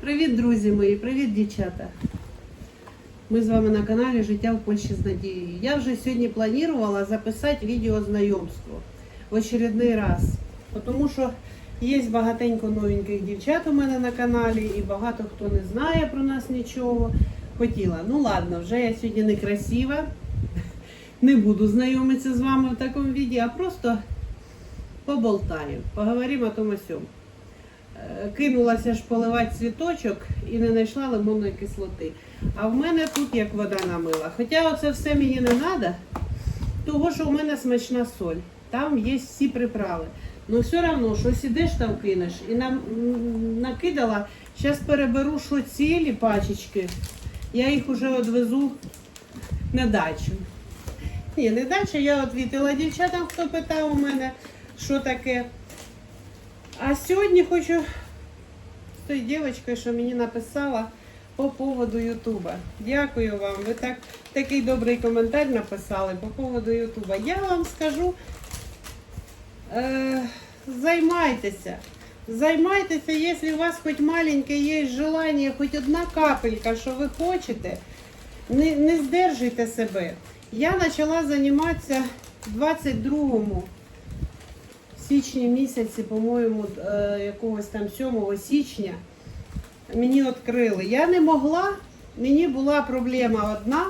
Привіт, друзі мої, привіт, дівчата. Ми з вами на каналі Життя в Польщі з Надією. Я вже сьогодні планувала записати відео в очередний раз. Тому що є багатенько новеньких дівчат у мене на каналі і багато хто не знає про нас нічого. Хотіла. Ну ладно, вже я сьогодні не красива. Не буду знайомитися з вами в такому відео, а просто поболтаю, поговоримо о тому сьому. Е, кинулася ж поливати цвіточок і не знайшла лимонної кислоти. А в мене тут як вода намила. Хоча оце все мені не треба, того що в мене смачна соль. Там є всі приправи. Ну все одно, що сидиш там кинеш і нам накидала, зараз переберу, що цілі пачечки, я їх вже відвезу на дачу. Ні, не дача, я відвітила дівчатам, хто питав у мене, що таке. А сьогодні хочу з тою дівчинкою, що мені написала по поводу Ютуба. Дякую вам. Ви так, такий добрий коментар написали по поводу Ютуба. Я вам скажу, е, займайтеся. Займайтеся, якщо у вас хоч маленьке є желання, хоч одна капелька, що ви хочете, не, не здержуйте себе. Я почала займатися в 22-му січні місяці, по-моєму, е, якогось там 7 січня мені відкрили. Я не могла, мені була проблема одна,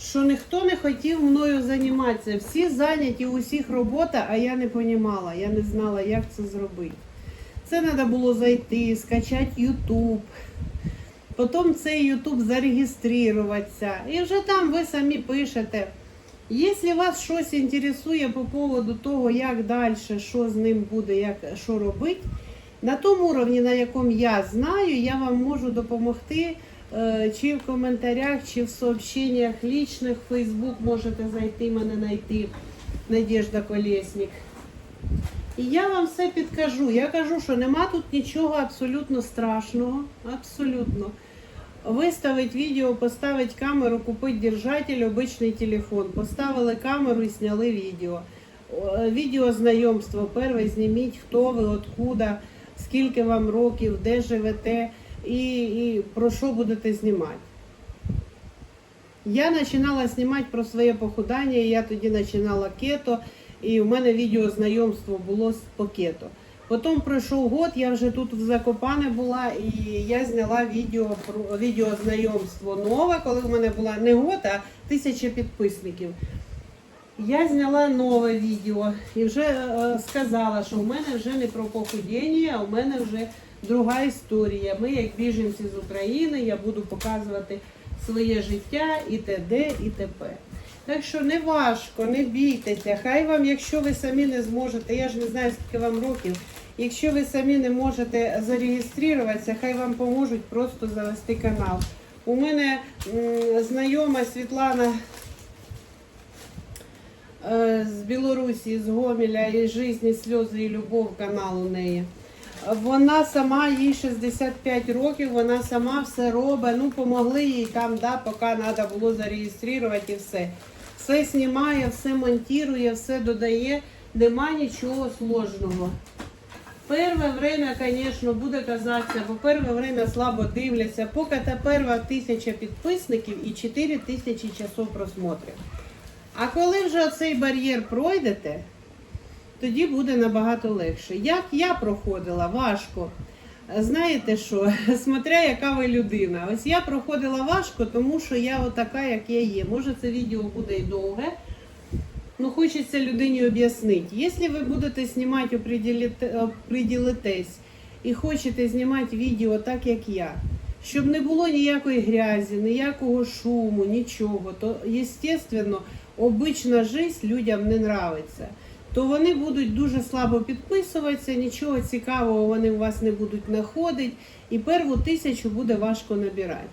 що ніхто не хотів мною займатися. Всі зайняті, усіх робота, а я не розуміла, я не знала, як це зробити. Це треба було зайти, скачати YouTube. Потім цей YouTube зареєструватися. І вже там ви самі пишете. Якщо вас щось інтересує по поводу того, як далі, що з ним буде, як, що робити, на тому уровні, на якому я знаю, я вам можу допомогти е, чи в коментарях, чи в сообщеннях лічних, в Facebook можете зайти, мене знайти, Надежда Колєснік. І я вам все підкажу. Я кажу, що нема тут нічого абсолютно страшного. Абсолютно. Виставить відео, поставить камеру, купить держатель, обичний телефон. Поставили камеру і зняли відео. О, Відео знайомство. Перше зніміть, хто ви, откуда, скільки вам років, де живете і, і про що будете знімати. Я починала знімати про своє похудання, я тоді починала кето, і в мене відео знайомство було по кето. Потім пройшов год, я вже тут в Закопане була, і я зняла відео про відео знайомство нове, коли в мене була не год, а тисяча підписників. Я зняла нове відео і вже е, сказала, що в мене вже не про похудіння, а в мене вже друга історія. Ми, як біженці з України, я буду показувати своє життя і т.д. і т.п. Так що не важко, не бійтеся. Хай вам, якщо ви самі не зможете, я ж не знаю, скільки вам років. Якщо ви самі не можете зареєструватися, хай вам поможуть просто завести канал. У мене знайома Світлана е, з Білорусі, з Гомеля, і «Жизнь, сльози і любов канал у неї. Вона сама, їй 65 років, вона сама все робить. Ну, помогли їй там, да, поки треба було зареєструвати і все. Все знімає, все монтує, все додає, нема нічого сложного. Перше время, звісно, буде казатися, бо перше время слабо дивляться, поки та перша тисяча підписників і 4 тисячі часов просмотрів. А коли вже цей бар'єр пройдете, тоді буде набагато легше. Як я проходила, важко. Знаєте що, смотря яка ви людина. Ось я проходила важко, тому що я отака, як я є. Може це відео буде і довге. Ну, хочеться людині об'яснити. Якщо ви будете знімати, оприділитесь і хочете знімати відео так, як я, щоб не було ніякої грязі, ніякого шуму, нічого, то, звісно, обична життя людям не нравиться. То вони будуть дуже слабо підписуватися, нічого цікавого вони у вас не будуть знаходити, і перву тисячу буде важко набирати.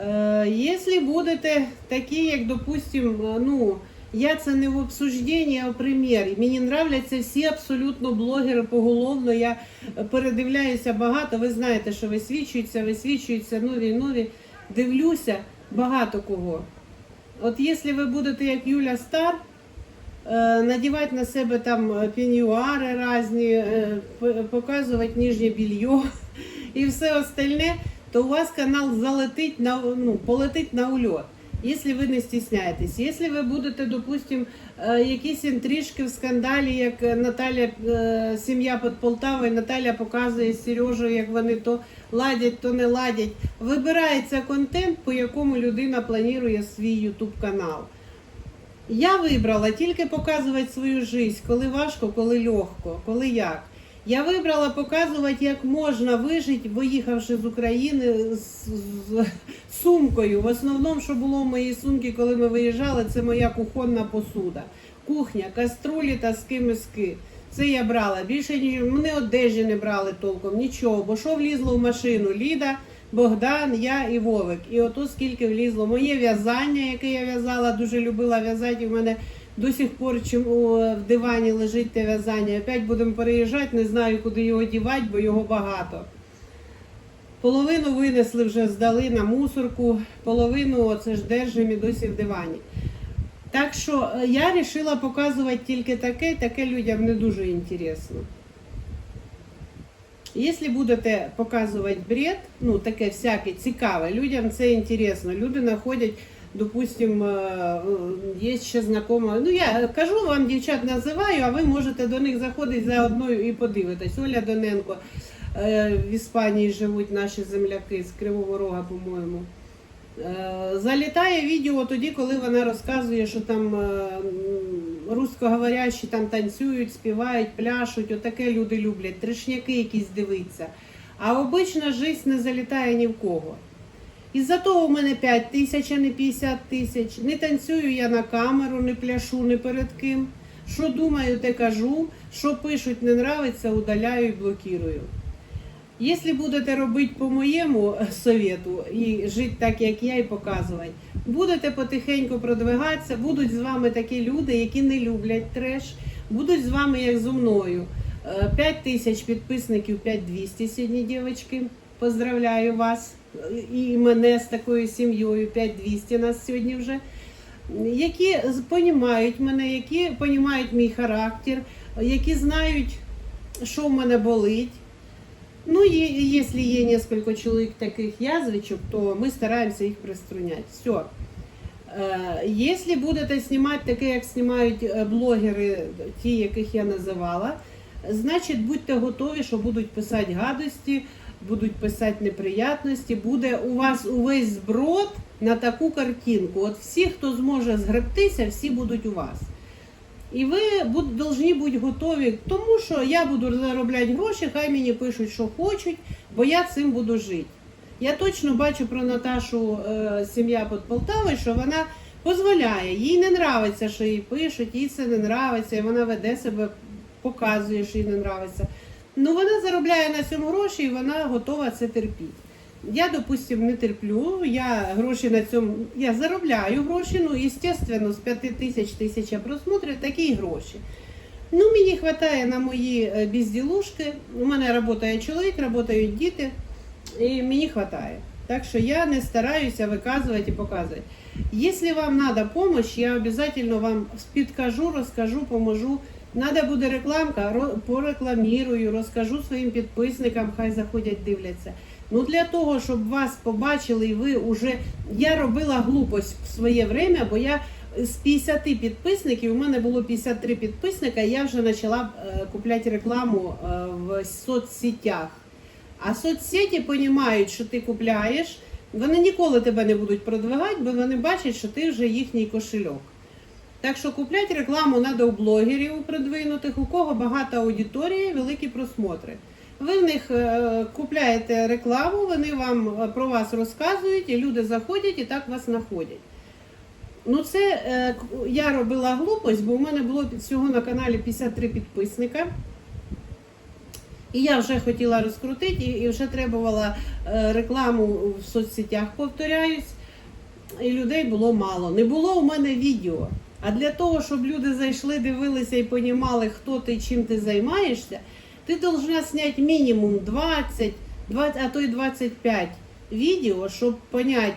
Е, Якщо будете такі, як, допустим, е, ну, я це не в обсужденні, а в примір. Мені нравляться всі абсолютно блогери поголовно. Я передивляюся багато. Ви знаєте, що висвічуються, висвічуються нові нові. Дивлюся багато кого. От якщо ви будете як Юля Стар, надівати на себе там е, пеньюари різні, е, показувати нижнє більйо і все остальне, то у вас канал залетить на ну, полетить на ульот. Якщо ви не стісняєтесь, якщо ви будете, допустим, е, якісь інтрижки в скандалі, як е, Наталя, е, сім'я під Полтавою, Наталя показує з Сережею, як вони то ладять, то не ладять. Вибирається контент, по якому людина планує свій ютуб канал. Я вибрала тільки показувати свою життя, коли важко, коли легко, коли як. Я вибрала показувати, як можна вижити, виїхавши з України з, з сумкою. В основному, що було в моїй сумці, коли ми виїжджали, це моя кухонна посуда. Кухня, каструлі та скимиски. Це я брала. Більше ні, мене одежі не брали толком, нічого. Бо що влізло в машину? Ліда, Богдан, я і Вовик. І ото скільки влізло. Моє в'язання, яке я в'язала, дуже любила в'язати. У мене до сих пор чим в дивані лежить те в'язання. Опять будемо переїжджати, не знаю, куди його дівати, бо його багато. Половину винесли вже здали на мусорку, половину оце ж держимо і досі в дивані. Так що е, я вирішила показувати тільки таке, таке людям не дуже інтересно. Якщо будете показувати бред, ну таке всяке цікаве, людям це інтересно. Люди знаходять, допустим, е, е, є ще знакома. Ну я кажу вам, дівчат називаю, а ви можете до них заходити заодно і подивитись. Оля Доненко е, в Іспанії живуть наші земляки з Кривого Рога, по-моєму. Е, Залітає відео тоді, коли вона розказує, що там м, русскоговорящі там танцюють, співають, пляшуть. Отаке люди люблять, трешняки якісь дивиться. А обична життя не залітає ні в кого. Із-за того в мене 5 тисяч, а не 50 тисяч. Не танцюю я на камеру, не пляшу ні перед ким. Що думаю, те кажу. Що пишуть, не нравиться, удаляю і блокірую. Якщо будете робити по моєму е, совету і жити так, як я, і показувати, будете потихеньку продвигатися, будуть з вами такі люди, які не люблять треш, будуть з вами, як зо мною. 5 тисяч підписників, 5200 сьогодні, дівчатки. Поздравляю вас і мене з такою сім'єю, 5200 нас сьогодні вже. Які розуміють мене, які розуміють мій характер, які знають, що в мене болить. Ну, и если есть несколько человек таких язвичек, то мы стараемся их приструнять. Все. Если будете знімати таке, як знімають е, блогери, ті, яких я називала, значить будьте готові, що будуть писати гадості, будуть писати неприятності, буде у вас увесь зброд на таку картинку. От всі, хто зможе згребтися, всі будуть у вас. І ви должні бути готові, тому що я буду заробляти гроші, хай мені пишуть, що хочуть, бо я цим буду жити. Я точно бачу про Наташу е, сім'я під Полтавою, що вона дозволяє. Їй не нравиться, що їй пишуть, їй це не нравиться, і вона веде себе, показує, що їй не нравиться. Ну вона заробляє на цьому гроші і вона готова це терпіти. Я, допустим, не терплю, я гроші на цьому, я заробляю гроші, ну, естественно, з 5 тисяч тисяча просмотрів такі гроші. Ну, мені вистачає на мої е, безділушки. У мене працює чоловік, працюють діти, і мені вистачає. Так що я не стараюся виказувати і показувати. Якщо вам треба допомога, я обов'язково вам підкажу, розкажу, поможу. Надо буде рекламка, порекламірую, розкажу своїм підписникам, хай заходять, дивляться. Ну для того, щоб вас побачили, і ви вже я робила глупость в своє время, бо я з 50 підписників, у мене було 53 підписника, і я вже почала е, купляти рекламу е, в соцсетях. А соцсеті розуміють, що ти купляєш, вони ніколи тебе не будуть продвигати, бо вони бачать, що ти вже їхній кошельок. Так що купляти рекламу треба у блогерів продвинутих, у кого багата аудиторія, великі просмотри. Ви в них е, купляєте рекламу, вони вам е, про вас розказують, і люди заходять і так вас знаходять. Ну, це е, я робила глупость, бо у мене було всього на каналі 53 підписника. І я вже хотіла розкрутити, і, вже требувала рекламу в соцсетях, повторяюсь, і людей було мало. Не було у мене відео. А для того, щоб люди зайшли, дивилися і понімали, хто ти, чим ти займаєшся, ти должна зняти мінімум 20, 20, а то й 25 відео, щоб понять,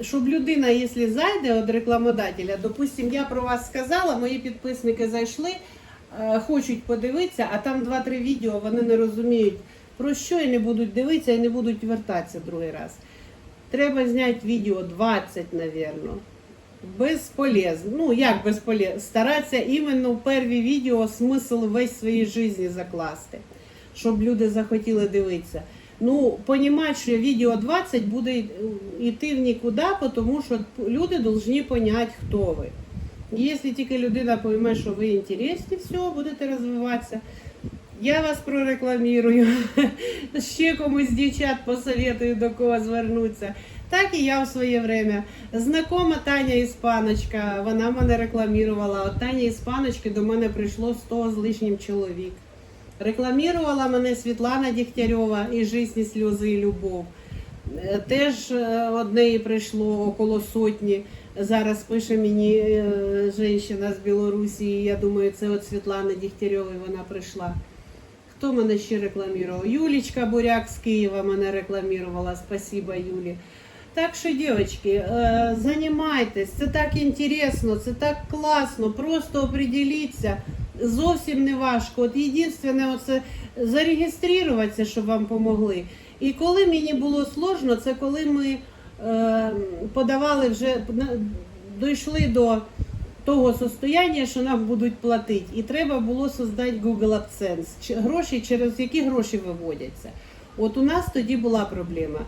щоб людина, якщо зайде від рекламодателя, допустим, я про вас сказала, мої підписники зайшли, е, хочуть подивитися, а там 2-3 відео вони не розуміють про що і не будуть дивитися і не будуть вертатися другий раз. Треба зняти відео 20, напевно. Безполезно. Ну, як безполезно? Старатися іменно в перві відео смисл весь своєї житті закласти, щоб люди захотіли дивитися. Ну, понімати, що відео 20 буде йти в нікуди, тому що люди повинні зрозуміти, хто ви. Якщо тільки людина пойме, що ви інтересні, все, будете розвиватися. Я вас прорекламірую. Ще комусь дівчат посоветую до кого звернутися. Так і я в своє время. Знакома Таня Іспаночка, вона мене рекламувала. От Таня Іспаночки до мене прийшло 100 з лишнім чоловік. Рекламувала мене Світлана Дігтярьова і «Жизнь, сльози і любов. Е, Теж е, од неї прийшло около сотні. Зараз пише мені е, жінка з Білорусі. Я думаю, це от Світлана Дігтярьової вона прийшла. Хто мене ще рекламував? Юлічка Буряк з Києва мене рекламувала. Спасибо, Юлі. Так що, дівчатки, е, займайтесь, це так інтересно, це так класно. Просто определіться. Зовсім не важко. От єдине, оце зареєструватися, щоб вам помогли. І коли мені було сложно, це коли ми е, подавали вже дійшли до того состояння, що нам будуть платити. І треба було создати Google AdSense. Гроші, через які гроші виводяться. От у нас тоді була проблема.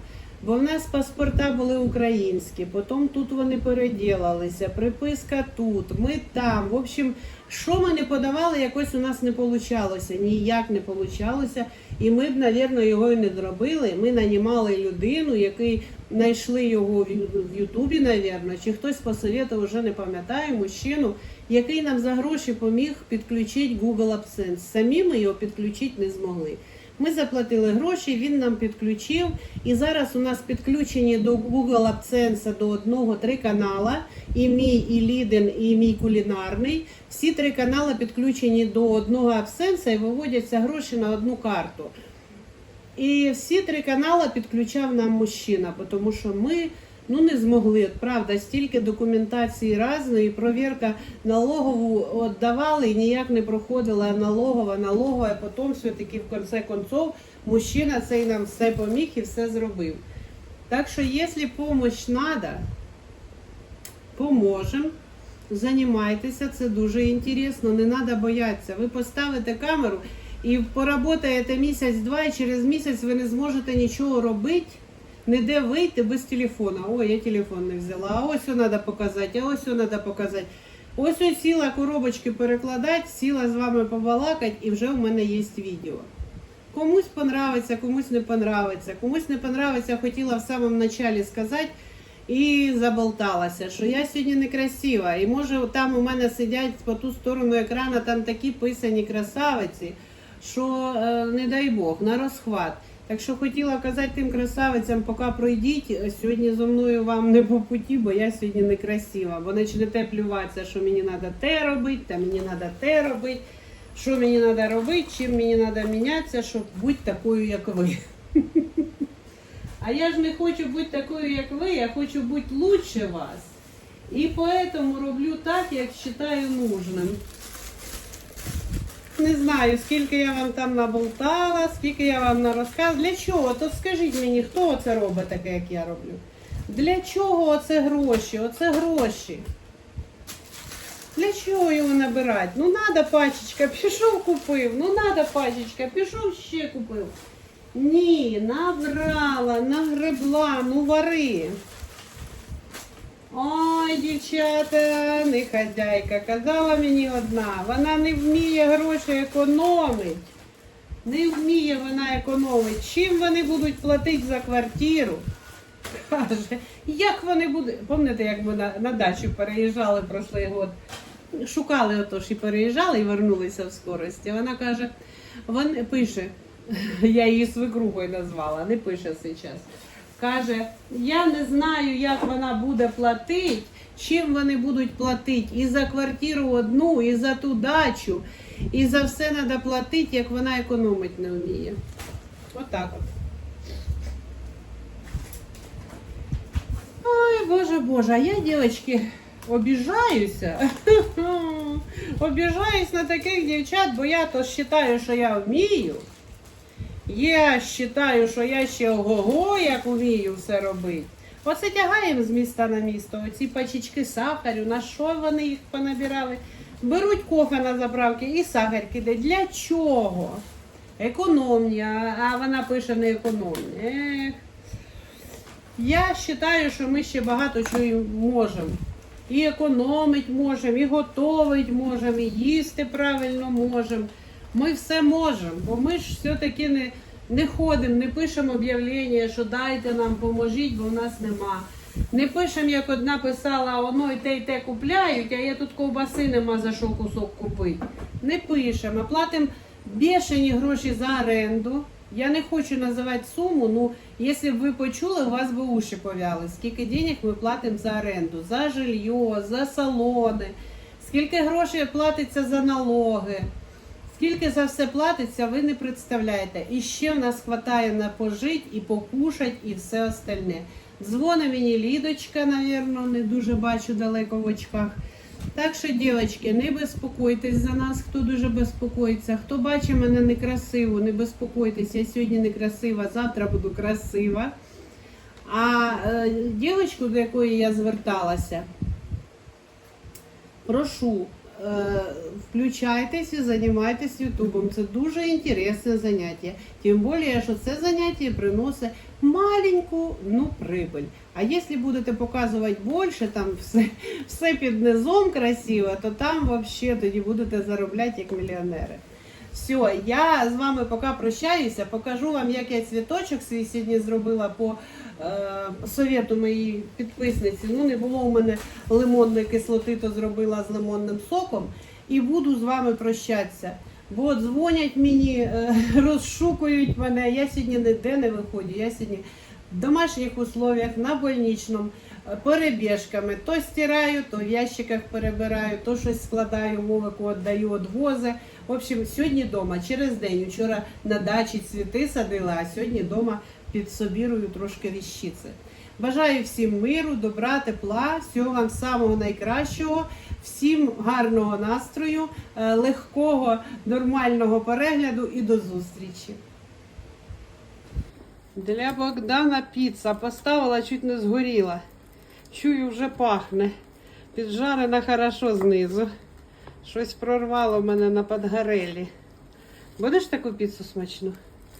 Бо в нас паспорта були українські, потім тут вони переділалися, приписка тут, ми там. В общем, що ми не подавали, якось у нас не вийшло. Ніяк не вийшло. І ми б, мабуть, його і не зробили. Ми нанімали людину, який знайшли його в Ютубі, мабуть, чи хтось посоветував, вже не пам'ятаю, мужчину, який нам за гроші поміг підключити Google AdSense. Самі ми його підключити не змогли. Ми заплатили гроші, він нам підключив. І зараз у нас підключені до Google AdSense до одного три канала. І мій, і Ліден, і мій кулінарний. Всі три канали підключені до одного AdSense і виводяться гроші на одну карту. І всі три канали підключав нам мужчина, тому що ми ну, не змогли. Правда, стільки документації різної, провірка налогову віддавали і ніяк не проходила налогова, налогова, а потім все-таки в кінці концов мужчина цей нам все поміг і все зробив. Так що, якщо допомога треба, поможемо. Займайтеся, це дуже інтересно, не треба боятися. Ви поставите камеру і поработаєте місяць-два, і через місяць ви не зможете нічого робити, ніде вийти без телефона. Ой, я телефон не взяла, а ось треба показати, а ось треба показати. Ось ось сіла коробочки перекладати, сіла з вами побалакати, і вже в мене є відео. Комусь понравиться, комусь не понравиться. Комусь не понравиться, хотіла в самому началі сказати і заболталася, що я сьогодні некрасива. І може там у мене сидять по ту сторону екрана там такі писані красавиці, що е, не дай Бог, на розхват. Так що хотіла казати тим красавицям, поки пройдіть, сьогодні зо мною вам не по путі, бо я сьогодні некрасива. Бо почнете плюватися, що мені треба те робити, та мені треба те робити, що мені треба робити, чим мені треба мінятися, щоб бути такою, як ви. А я ж не хочу бути такою, як ви, я хочу бути лучше вас. І поэтому роблю так, як вважаю нужним. Не знаю, скільки я вам там наболтала, скільки я вам нарозказала. Для чого? То скажіть мені, хто це робить таке, як я роблю? Для чого оце гроші? Оце гроші. Для чого його набирати? Ну надо пачечка, пішов купив. Ну надо пачечка, пішов ще купив. Ні, набрала, нагребла, ну вари. Ой, дівчата, не хазяйка. Казала мені одна, вона не вміє гроші економить. Не вміє вона економить. Чим вони будуть платити за квартиру? Каже, як вони будуть. Пам'ятаєте, як ми на, на дачу переїжджали прошлий год? Шукали отож і переїжджали і вернулися в скорості. Вона каже, вон пише, я її свекрухою назвала, не пише зараз. Каже, я не знаю, як вона буде платити, чим вони будуть платити. І за квартиру одну, і за ту дачу, і за все треба платити, як вона економить не вміє. Отак от. Ой, боже, боже, а я, дівчатки, обіжаюся. Обіжаюсь на таких дівчат, бо я то вважаю, що я вмію. Я вважаю, що я ще ого-го, як вмію все робити. Оце тягаємо з міста на місто, оці пачечки сахарю, на що вони їх понабирали. Беруть кофе на заправки і сахар кидають. Для чого? Економія, а вона пише не економія. Я вважаю, що ми ще багато чого можемо. І економити можемо, і готувати можемо, і їсти правильно можемо. Ми все можемо, бо ми ж все-таки не, не ходимо, не пишемо об'явлення, що дайте нам, поможіть, бо в нас нема. Не пишемо, як одна писала, воно і те, і те купляють, а я тут ковбаси нема за що кусок купити. Не пишемо, а платимо бешені гроші за оренду. Я не хочу називати суму, ну якщо б ви почули, у вас би уші повяли. Скільки денег ми платимо за оренду, за жилье, за салони, скільки грошей платиться за налоги. Скільки за все платиться, ви не представляєте. І ще в нас вистачає на пожить і покушать, і все остальне. Дзвони мені Лідочка, навірно, не дуже бачу далеко в очках. Так що, дівчатки, не безпокойтесь за нас, хто дуже безпокоїться. Хто бачить мене некрасиво, не безпокойтесь. Я сьогодні некрасива, завтра буду красива. А е, дівчинку, до якої я зверталася, прошу, включайтесь і займайтесь ютубом. Це дуже інтересне заняття. Тим більше, що це заняття приносить маленьку ну, прибыль. А якщо будете показувати більше, там все, все під низом красиво, то там взагалі тоді будете заробляти як мільйонери. Все, я з вами поки прощаюся, покажу вам, як я цвіточок свій сьогодні зробила по е, совету моїй підписниці. Ну, не було у мене лимонної кислоти, то зробила з лимонним соком. І буду з вами прощатися. Бо дзвонять мені, е, розшукують мене. Я сьогодні ніде не виходжу. Я сьогодні в домашніх условиях на больничному е, перебіжками. То стираю, то в ящиках перебираю, то щось складаю, мовику віддаю, відвози. В общем, сьогодні вдома, через день. Вчора на дачі цвіти садила, а сьогодні вдома підсобірую трошки віщиці. Бажаю всім миру, добра, тепла, всього вам самого найкращого, всім гарного настрою, е, легкого, нормального перегляду і до зустрічі. Для Богдана піца поставила, чуть не згоріла. Чую, вже пахне. Піджарена хорошо знизу. Щось прорвало мене на подгорелі. Будеш таку піцу смачну?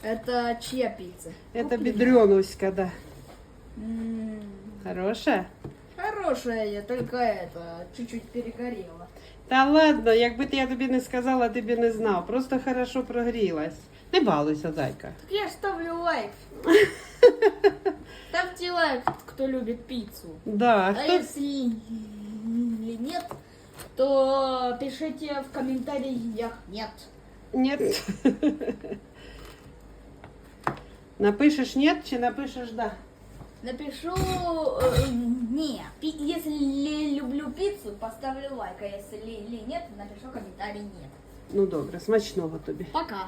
Это чья пицца? Це бідрьоновська, да. М, Хороша? Хорошая, только это, чуть-чуть перегорела. Та ладно, якби я тобі не сказала, ти б і не знав. Просто хорошо прогрілась. Не балуйся, зайка. Так я ж ставлю лайк. Ставьте лайк, кто любит пиццу. Да, А хто... если нет, то пишите в комментариях нет. Нет. Напишеш нет чи напишеш да? Напишу э, не. Пи- Если ли- люблю пиццу, поставлю лайк, а если ли- ли нет, напишу комментарий нет. Ну добре, смачного тобі. Пока.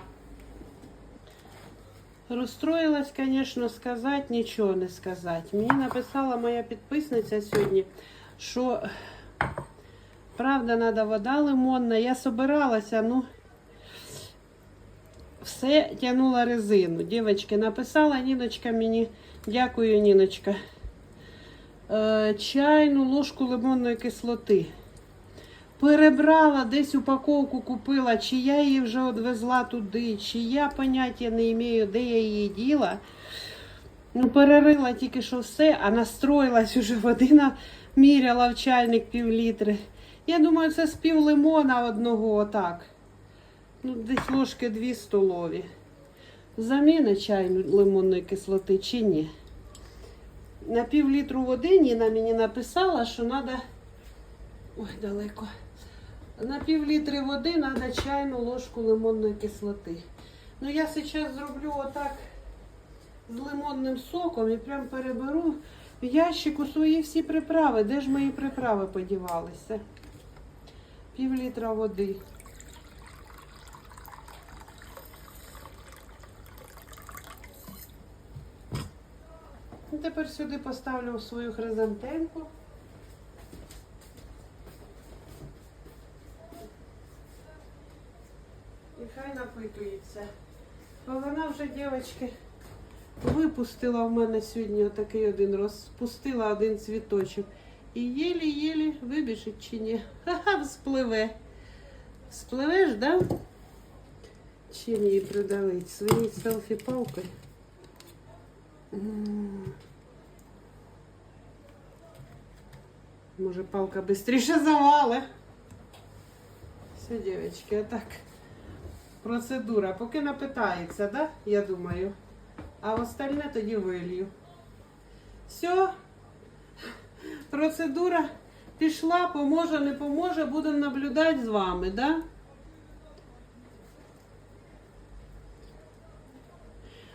Розстроїлась, звісно, сказати, нічого не сказати. Мені написала моя підписниця сьогодні, що правда треба вода лимонна. Я собиралася, ну все тягнула резину. Дівчатки, написала Ніночка мені, дякую, Ніночка. Е, чайну ложку лимонної кислоти. Перебрала, десь упаковку купила, чи я її вже відвезла туди, чи я поняття не маю, де я її діла. Ну, перерила тільки що все, а настроїлась уже води міряла в чайник пів літри. Я думаю, це з пів лимона одного отак. Ну, десь ложки дві столові. Заміна чайну лимонної кислоти чи ні? На пів літру води Ніна мені написала, що треба. Ой, далеко. На пів літри води треба чайну ложку лимонної кислоти. Ну, я зараз зроблю отак з лимонним соком і прям переберу в ящику свої всі приправи. Де ж мої приправи подівалися? Пів літра води. Тепер сюди поставлю свою хризантемку. І хай напитується. Бо вона вже, дівчатки, випустила в мене сьогодні отакий один, розпустила один цвіточок. І єлі-єлі вибіжить чи ні. Ха-ха, вспливе. Спливеш, да? Чим її придавить? Своєю селфі-палкою. Може, палка швидше завалить. Все, дівчатки, отак. Процедура. Поки напитається, да? Я думаю. А остальне тоді вилью. Все. Процедура пішла, поможе, не поможе, будемо наблюдати з вами, да?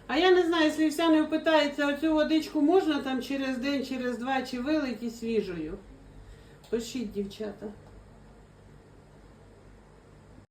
А я не знаю, якщо вся не впитається, оцю водичку можна там через день, через два чи вилити свіжою. Пишіть, дівчата.